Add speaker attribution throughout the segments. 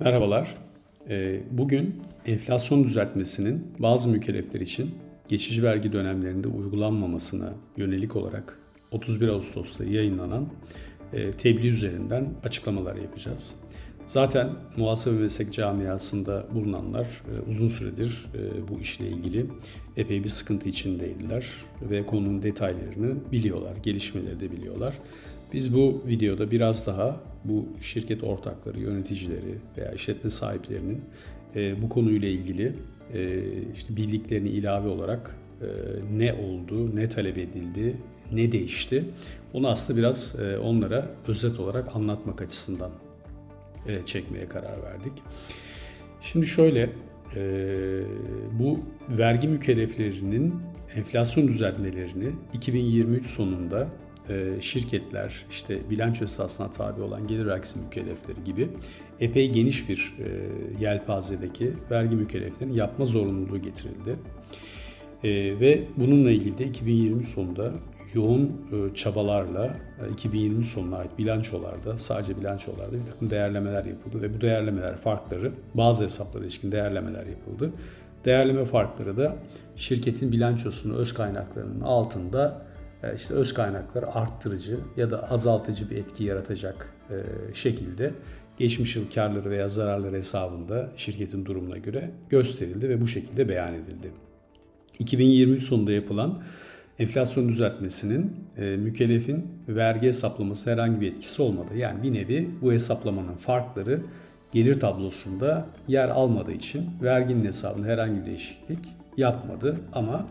Speaker 1: Merhabalar. Ee, Bugün enflasyon düzeltmesinin bazı mükellefler için geçici vergi dönemlerinde uygulanmamasına yönelik olarak 31 Ağustos'ta yayınlanan e, tebliğ üzerinden açıklamalar yapacağız. Zaten muhasebe meslek camiasında bulunanlar e, uzun süredir e, bu işle ilgili epey bir sıkıntı içindeydiler ve konunun detaylarını biliyorlar, gelişmeleri de biliyorlar. Biz bu videoda biraz daha bu şirket ortakları, yöneticileri veya işletme sahiplerinin e, bu konuyla ilgili işte bildiklerini ilave olarak ne oldu, ne talep edildi, ne değişti onu aslında biraz onlara özet olarak anlatmak açısından çekmeye karar verdik. Şimdi şöyle, e, bu vergi mükelleflerinin enflasyon düzeltmelerini 2023 sonunda e, şirketler, işte bilanço esasına tabi olan gelir vergisi mükellefleri gibi epey geniş bir e, yelpazedeki vergi mükelleflerinin yapma zorunluluğu getirildi. E, ve bununla ilgili de 2020 sonunda yoğun e, çabalarla e, 2020 sonuna ait bilançolarda, sadece bilançolarda bir takım değerlemeler yapıldı ve bu değerlemeler farkları, bazı hesaplara ilişkin değerlemeler yapıldı. Değerleme farkları da şirketin bilançosunun öz kaynaklarının altında e, işte öz kaynakları arttırıcı ya da azaltıcı bir etki yaratacak e, şekilde geçmiş yıl karları veya zararları hesabında şirketin durumuna göre gösterildi ve bu şekilde beyan edildi. 2023 sonunda yapılan enflasyon düzeltmesinin e, mükellefin vergi hesaplaması herhangi bir etkisi olmadı. Yani bir nevi bu hesaplamanın farkları gelir tablosunda yer almadığı için verginin hesabında herhangi bir değişiklik yapmadı ama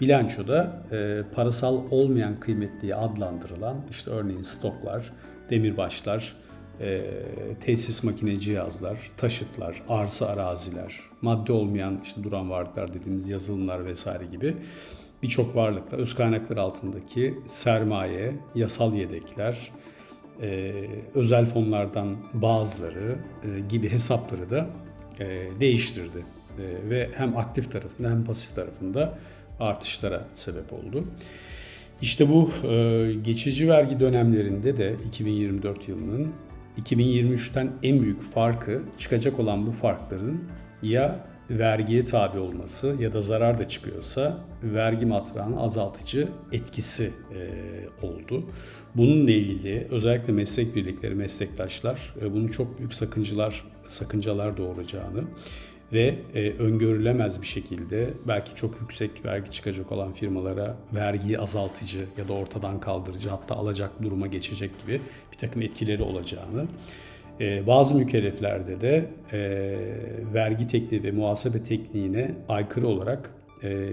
Speaker 1: bilançoda e, parasal olmayan kıymet adlandırılan işte örneğin stoklar, demirbaşlar, e, tesis makine cihazlar, taşıtlar, arsa araziler, madde olmayan işte duran varlıklar dediğimiz yazılımlar vesaire gibi birçok varlıkla öz kaynaklar altındaki sermaye, yasal yedekler, e, özel fonlardan bazıları e, gibi hesapları da e, değiştirdi. Ve hem aktif tarafında hem pasif tarafında artışlara sebep oldu. İşte bu geçici vergi dönemlerinde de 2024 yılının 2023'ten en büyük farkı çıkacak olan bu farkların ya vergiye tabi olması ya da zarar da çıkıyorsa vergi matrağının azaltıcı etkisi e, oldu. Bununla ilgili özellikle meslek birlikleri, meslektaşlar e, bunun çok büyük sakıncalar sakıncalar doğuracağını ve e, öngörülemez bir şekilde belki çok yüksek vergi çıkacak olan firmalara vergiyi azaltıcı ya da ortadan kaldırıcı hatta alacak duruma geçecek gibi bir takım etkileri olacağını e, bazı mükelleflerde de e, vergi tekniği ve muhasebe tekniğine aykırı olarak e,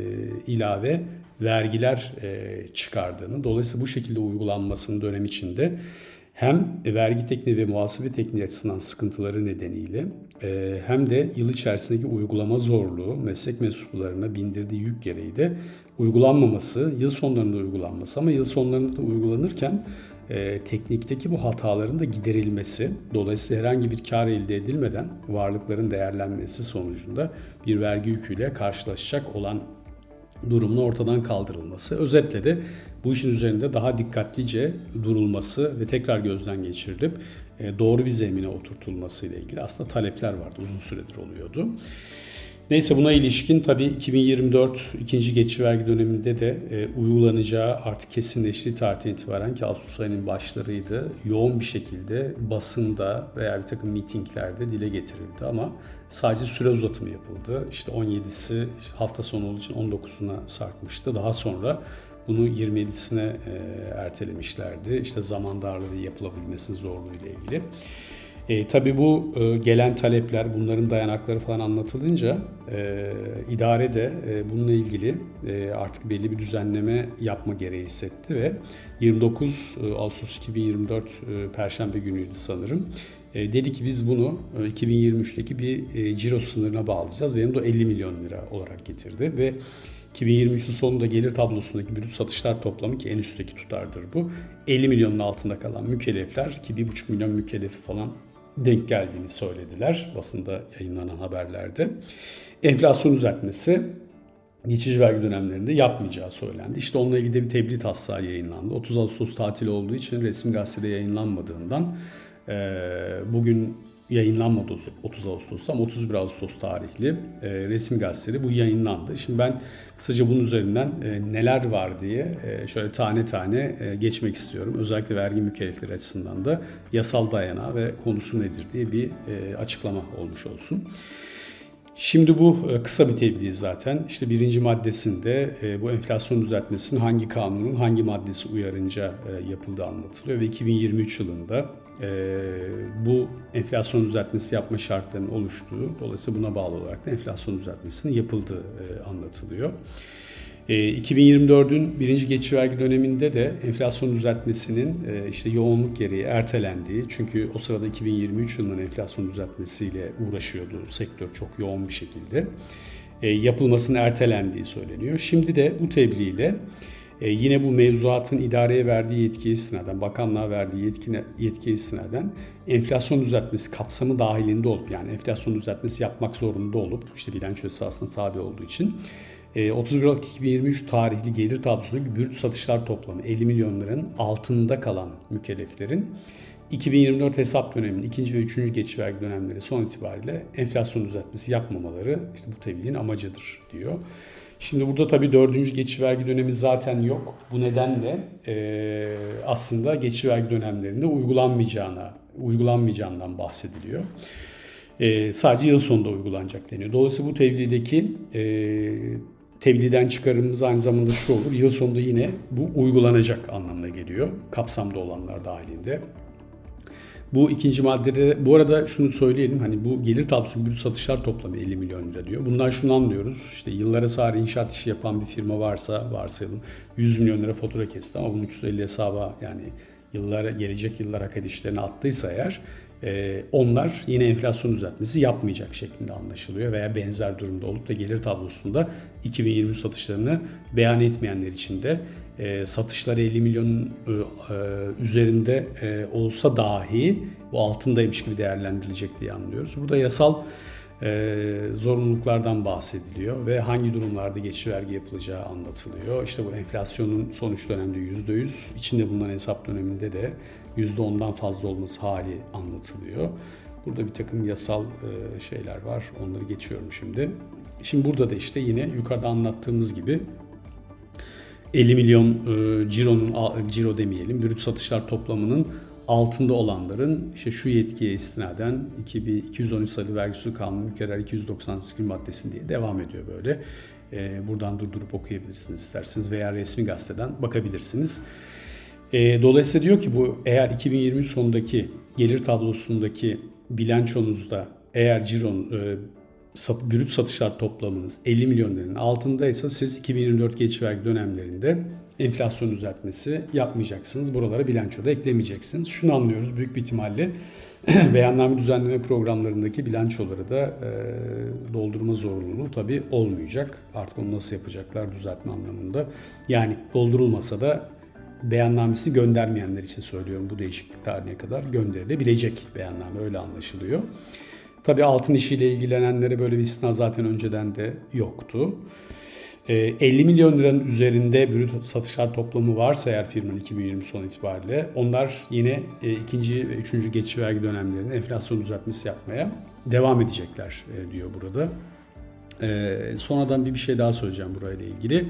Speaker 1: ilave vergiler e, çıkardığını dolayısıyla bu şekilde uygulanmasının dönem içinde hem vergi tekniği ve muhasebe tekniği açısından sıkıntıları nedeniyle e, hem de yıl içerisindeki uygulama zorluğu meslek mensuplarına bindirdiği yük gereği de uygulanmaması, yıl sonlarında uygulanması ama yıl sonlarında da uygulanırken e, teknikteki bu hataların da giderilmesi, dolayısıyla herhangi bir kar elde edilmeden varlıkların değerlenmesi sonucunda bir vergi yüküyle karşılaşacak olan durumun ortadan kaldırılması. Özetle de bu işin üzerinde daha dikkatlice durulması ve tekrar gözden geçirilip e, doğru bir zemine oturtulması ile ilgili aslında talepler vardı. Uzun süredir oluyordu. Neyse buna ilişkin tabii 2024 ikinci geçici vergi döneminde de e, uygulanacağı artık kesinleştiği tarihten itibaren ki Ağustos ayının başlarıydı. Yoğun bir şekilde basında veya bir takım mitinglerde dile getirildi ama sadece süre uzatımı yapıldı. İşte 17'si hafta sonu olduğu için 19'una sarkmıştı. Daha sonra bunu 27'sine e, ertelemişlerdi. İşte zaman darlığı yapılabilmesinin zorluğu ile ilgili. E, tabii bu e, gelen talepler, bunların dayanakları falan anlatılınca e, idare de e, bununla ilgili e, artık belli bir düzenleme yapma gereği hissetti ve 29 e, Ağustos 2024 e, Perşembe günüydü sanırım. E, dedi ki biz bunu e, 2023'teki bir e, ciro sınırına bağlayacağız ve yanında 50 milyon lira olarak getirdi ve 2023'ün sonunda gelir tablosundaki bütün satışlar toplamı ki en üstteki tutardır bu. 50 milyonun altında kalan mükellefler ki 1,5 milyon mükellefi falan denk geldiğini söylediler basında yayınlanan haberlerde. Enflasyon düzeltmesi geçici vergi dönemlerinde yapmayacağı söylendi. İşte onunla ilgili de bir tebliğ taslağı yayınlandı. 30 Ağustos tatili olduğu için resmi gazetede yayınlanmadığından bugün yayınlanmadı 30 Ağustos'ta ama 31 Ağustos tarihli e, resmi gazetede bu yayınlandı. Şimdi ben kısaca bunun üzerinden e, neler var diye e, şöyle tane tane e, geçmek istiyorum. Özellikle vergi mükellefleri açısından da yasal dayanağı ve konusu nedir diye bir e, açıklama olmuş olsun. Şimdi bu e, kısa bir tebliğ zaten. İşte birinci maddesinde e, bu enflasyon düzeltmesinin hangi kanunun hangi maddesi uyarınca e, yapıldığı anlatılıyor ve 2023 yılında bu enflasyon düzeltmesi yapma şartlarının oluştuğu, dolayısıyla buna bağlı olarak da enflasyon düzeltmesinin yapıldığı anlatılıyor. 2024'ün birinci geçici vergi döneminde de enflasyon düzeltmesinin işte yoğunluk gereği ertelendiği çünkü o sırada 2023 yılının enflasyon düzeltmesiyle uğraşıyordu sektör çok yoğun bir şekilde yapılmasının ertelendiği söyleniyor. Şimdi de bu tebliğ yine bu mevzuatın idareye verdiği yetkiye istinaden, bakanlığa verdiği yetkine, yetkiye istinaden enflasyon düzeltmesi kapsamı dahilinde olup yani enflasyon düzeltmesi yapmak zorunda olup işte bilanço esasına tabi olduğu için 31 Aralık 2023 tarihli gelir tablosundaki brüt satışlar toplamı 50 milyon liranın altında kalan mükelleflerin 2024 hesap döneminin ikinci ve üçüncü geçiş vergi dönemleri son itibariyle enflasyon düzeltmesi yapmamaları işte bu tebliğin amacıdır diyor. Şimdi burada tabii dördüncü geçiş vergi dönemi zaten yok. Bu nedenle e, aslında geçiş vergi dönemlerinde uygulanmayacağına, uygulanmayacağından bahsediliyor. E, sadece yıl sonunda uygulanacak deniyor. Dolayısıyla bu tebliğdeki e, tebliğden çıkarımımız aynı zamanda şu olur. Yıl sonunda yine bu uygulanacak anlamına geliyor. Kapsamda olanlar dahilinde. Bu ikinci maddede bu arada şunu söyleyelim hani bu gelir tablosu brüt satışlar toplamı 50 milyon lira diyor. Bundan şunu anlıyoruz. İşte yıllara sari inşaat işi yapan bir firma varsa varsayalım 100 milyon lira fatura kesti ama bunu 350 hesaba yani yıllara gelecek yıllara kredi attıysa eğer ee, onlar yine enflasyon düzeltmesi yapmayacak şeklinde anlaşılıyor veya benzer durumda olup da gelir tablosunda 2020 satışlarını beyan etmeyenler için de e, satışları 50 milyon e, üzerinde e, olsa dahi bu altındaymış gibi değerlendirilecek diye anlıyoruz. Burada yasal e, zorunluluklardan bahsediliyor ve hangi durumlarda geçici vergi yapılacağı anlatılıyor. İşte bu enflasyonun son 3 dönemde %100, içinde bulunan hesap döneminde de %10'dan fazla olması hali anlatılıyor. Burada bir takım yasal e, şeyler var. Onları geçiyorum şimdi. Şimdi burada da işte yine yukarıda anlattığımız gibi 50 milyon e, cironun ciro demeyelim, brüt satışlar toplamının altında olanların işte şu yetkiye istinaden 213 sayılı vergi usulü kanunu mükerrer 298 maddesinde diye devam ediyor böyle. E, buradan durdurup okuyabilirsiniz isterseniz veya resmi gazeteden bakabilirsiniz. E, dolayısıyla diyor ki bu eğer 2023 sonundaki gelir tablosundaki bilançonuzda eğer ciron e, sat, brüt satışlar toplamınız 50 milyon liranın altındaysa siz 2024 geçiş vergi dönemlerinde enflasyon düzeltmesi yapmayacaksınız. Buralara bilançoda eklemeyeceksiniz. Şunu anlıyoruz büyük bir ihtimalle beyanname düzenleme programlarındaki bilançoları da e, doldurma zorunluluğu tabii olmayacak. Artık onu nasıl yapacaklar düzeltme anlamında. Yani doldurulmasa da beyannamesi göndermeyenler için söylüyorum bu değişiklik tarihine kadar gönderilebilecek beyanname öyle anlaşılıyor. Tabii altın işiyle ilgilenenlere böyle bir istisna zaten önceden de yoktu. 50 ee, milyon liranın üzerinde brüt satışlar toplamı varsa eğer firmanın 2020 son itibariyle onlar yine e, ikinci ve üçüncü geçici vergi dönemlerinde enflasyon düzeltmesi yapmaya devam edecekler e, diyor burada. Ee, sonradan bir şey daha söyleyeceğim burayla ilgili.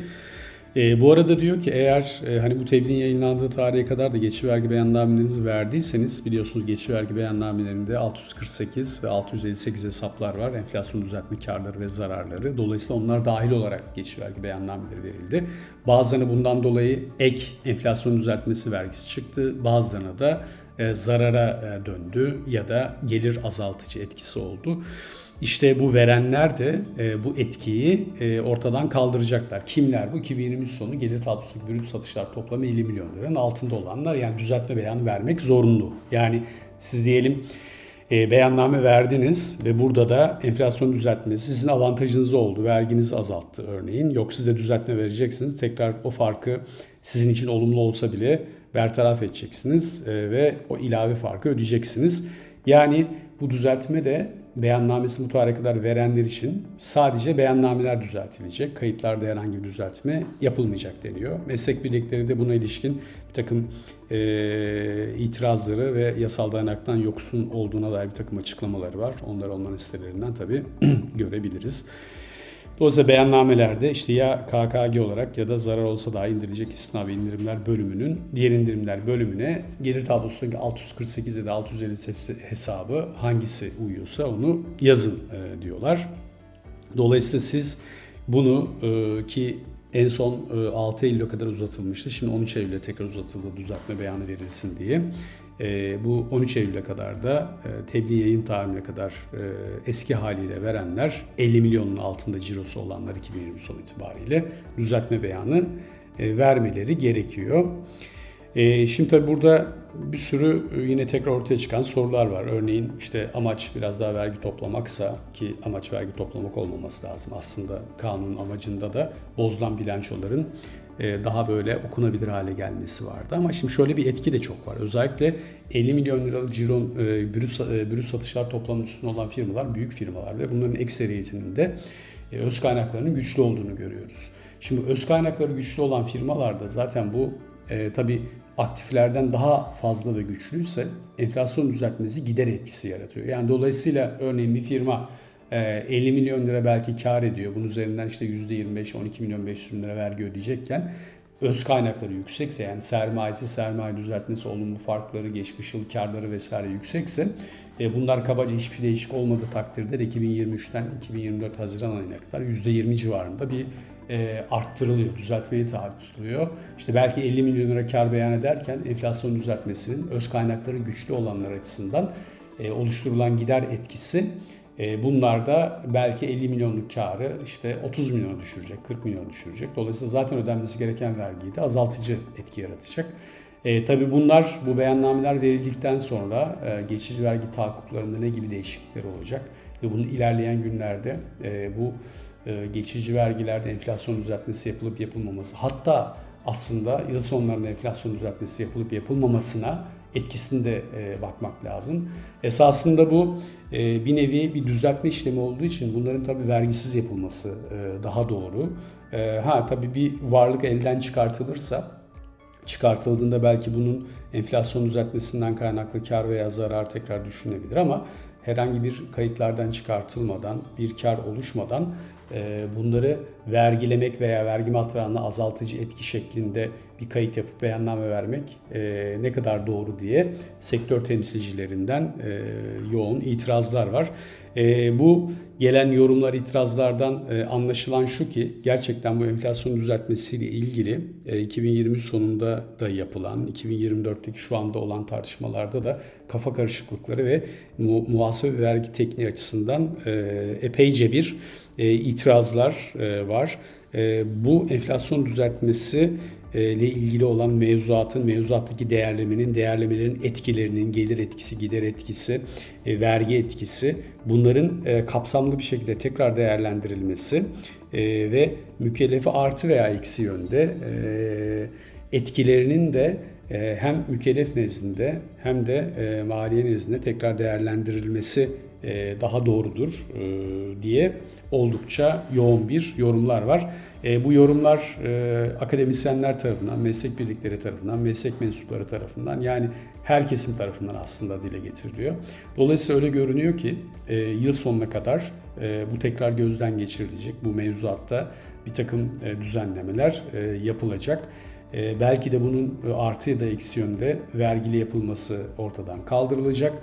Speaker 1: E, bu arada diyor ki eğer e, hani bu tebliğin yayınlandığı tarihe kadar da geçici vergi beyannamelerinizi verdiyseniz biliyorsunuz geçici vergi beyannamelerinde 648 ve 658 hesaplar var. Enflasyon düzeltme karları ve zararları. Dolayısıyla onlar dahil olarak geçici vergi beyannameleri verildi. Bazılarına bundan dolayı ek enflasyon düzeltmesi vergisi çıktı. Bazılarına da e, zarara e, döndü ya da gelir azaltıcı etkisi oldu. İşte bu verenler de e, bu etkiyi e, ortadan kaldıracaklar. Kimler bu? 2023 sonu gelir tablosu brüt satışlar toplamı 50 milyon liranın altında olanlar yani düzeltme beyanı vermek zorunlu. Yani siz diyelim e, beyanname verdiniz ve burada da enflasyon düzeltmesi sizin avantajınız oldu. Verginiz azalttı örneğin. Yok siz de düzeltme vereceksiniz. Tekrar o farkı sizin için olumlu olsa bile bertaraf edeceksiniz ve o ilave farkı ödeyeceksiniz. Yani bu düzeltme de beyannamesi kadar verenler için sadece beyannameler düzeltilecek. Kayıtlarda herhangi bir düzeltme yapılmayacak deniyor. Meslek birlikleri de buna ilişkin bir takım e, itirazları ve yasal dayanaktan yoksun olduğuna dair bir takım açıklamaları var. Onları onların sitelerinden tabii görebiliriz. Dolayısıyla beyannamelerde işte ya KKG olarak ya da zarar olsa daha indirilecek istisna ve indirimler bölümünün diğer indirimler bölümüne gelir tablosundaki 648 ya da 650 hesabı hangisi uyuyorsa onu yazın e, diyorlar. Dolayısıyla siz bunu e, ki en son 6 Eylül'e kadar uzatılmıştı. Şimdi 13 Eylül'e tekrar uzatıldı düzeltme beyanı verilsin diye. E, bu 13 Eylül'e kadar da e, tebliğ yayın tarihine kadar e, eski haliyle verenler 50 milyonun altında cirosu olanlar 2020 son itibariyle düzeltme beyanı e, vermeleri gerekiyor. E, şimdi tabii burada bir sürü e, yine tekrar ortaya çıkan sorular var. Örneğin işte amaç biraz daha vergi toplamaksa ki amaç vergi toplamak olmaması lazım. Aslında kanunun amacında da bozulan bilançoların daha böyle okunabilir hale gelmesi vardı. Ama şimdi şöyle bir etki de çok var. Özellikle 50 milyon liralık ciron e, brüt, e, satışlar toplamının üstünde olan firmalar büyük firmalar ve bunların ekseriyetinin de öz kaynaklarının güçlü olduğunu görüyoruz. Şimdi öz kaynakları güçlü olan firmalarda zaten bu e, tabii aktiflerden daha fazla ve güçlüyse enflasyon düzeltmesi gider etkisi yaratıyor. Yani dolayısıyla örneğin bir firma 50 milyon lira belki kar ediyor. Bunun üzerinden işte %25, 12 milyon 500 bin lira vergi ödeyecekken öz kaynakları yüksekse yani sermayesi, sermaye düzeltmesi, olumlu farkları, geçmiş yıl karları vesaire yüksekse e, bunlar kabaca hiçbir şey değişik olmadığı takdirde 2023'ten 2024 Haziran ayına kadar %20 civarında bir e, arttırılıyor, düzeltmeye tabi tutuluyor. İşte belki 50 milyon lira kar beyan ederken enflasyon düzeltmesinin öz kaynakları güçlü olanlar açısından e, oluşturulan gider etkisi bunlar da belki 50 milyonluk karı işte 30 milyona düşürecek, 40 milyon düşürecek. Dolayısıyla zaten ödenmesi gereken vergiyi de azaltıcı etki yaratacak. E, tabii bunlar bu beyannameler verildikten sonra e, geçici vergi tahakkuklarında ne gibi değişiklikler olacak ve bunun ilerleyen günlerde e, bu e, geçici vergilerde enflasyon düzeltmesi yapılıp yapılmaması hatta aslında yıl sonlarında enflasyon düzeltmesi yapılıp yapılmamasına etkisini de e, bakmak lazım. Esasında bu e, bir nevi bir düzeltme işlemi olduğu için bunların tabi vergisiz yapılması e, daha doğru. E, ha tabi bir varlık elden çıkartılırsa çıkartıldığında belki bunun enflasyon düzeltmesinden kaynaklı kar veya zarar tekrar düşünebilir ama herhangi bir kayıtlardan çıkartılmadan, bir kar oluşmadan bunları vergilemek veya vergi matrağını azaltıcı etki şeklinde bir kayıt yapıp beyanname vermek e, ne kadar doğru diye sektör temsilcilerinden e, yoğun itirazlar var. Bu gelen yorumlar, itirazlardan anlaşılan şu ki gerçekten bu enflasyon düzeltmesiyle ilgili 2020 sonunda da yapılan, 2024'teki şu anda olan tartışmalarda da kafa karışıklıkları ve muhasebe vergi tekniği açısından epeyce bir itirazlar var. Bu enflasyon düzeltmesi ile ilgili olan mevzuatın, mevzuattaki değerlemenin, değerlemelerin etkilerinin, gelir etkisi, gider etkisi, e, vergi etkisi bunların e, kapsamlı bir şekilde tekrar değerlendirilmesi e, ve mükellefi artı veya eksi yönde etkilerinin de hem mükellef nezdinde hem de maliye nezdinde tekrar değerlendirilmesi daha doğrudur diye oldukça yoğun bir yorumlar var. E, bu yorumlar e, akademisyenler tarafından, meslek birlikleri tarafından, meslek mensupları tarafından yani her kesim tarafından aslında dile getiriliyor. Dolayısıyla öyle görünüyor ki e, yıl sonuna kadar e, bu tekrar gözden geçirilecek. Bu mevzuatta bir takım e, düzenlemeler e, yapılacak. E, belki de bunun artı ya da eksi yönde vergili yapılması ortadan kaldırılacak.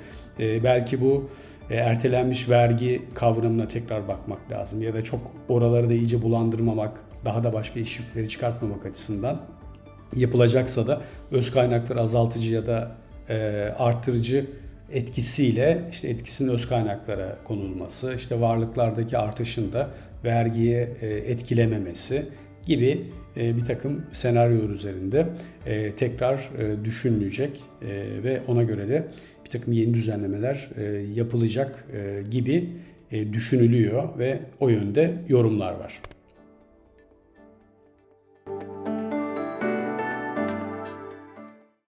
Speaker 1: E, belki bu e, ertelenmiş vergi kavramına tekrar bakmak lazım ya da çok oraları da iyice bulandırmamak, daha da başka iş yükleri çıkartmamak açısından yapılacaksa da öz kaynakları azaltıcı ya da e, artırıcı etkisiyle işte etkisinin öz kaynaklara konulması, işte varlıklardaki artışın da vergiye e, etkilememesi gibi e, bir takım senaryolar üzerinde e, tekrar e, düşünülecek e, ve ona göre de bir takım yeni düzenlemeler e, yapılacak e, gibi e, düşünülüyor ve o yönde yorumlar var.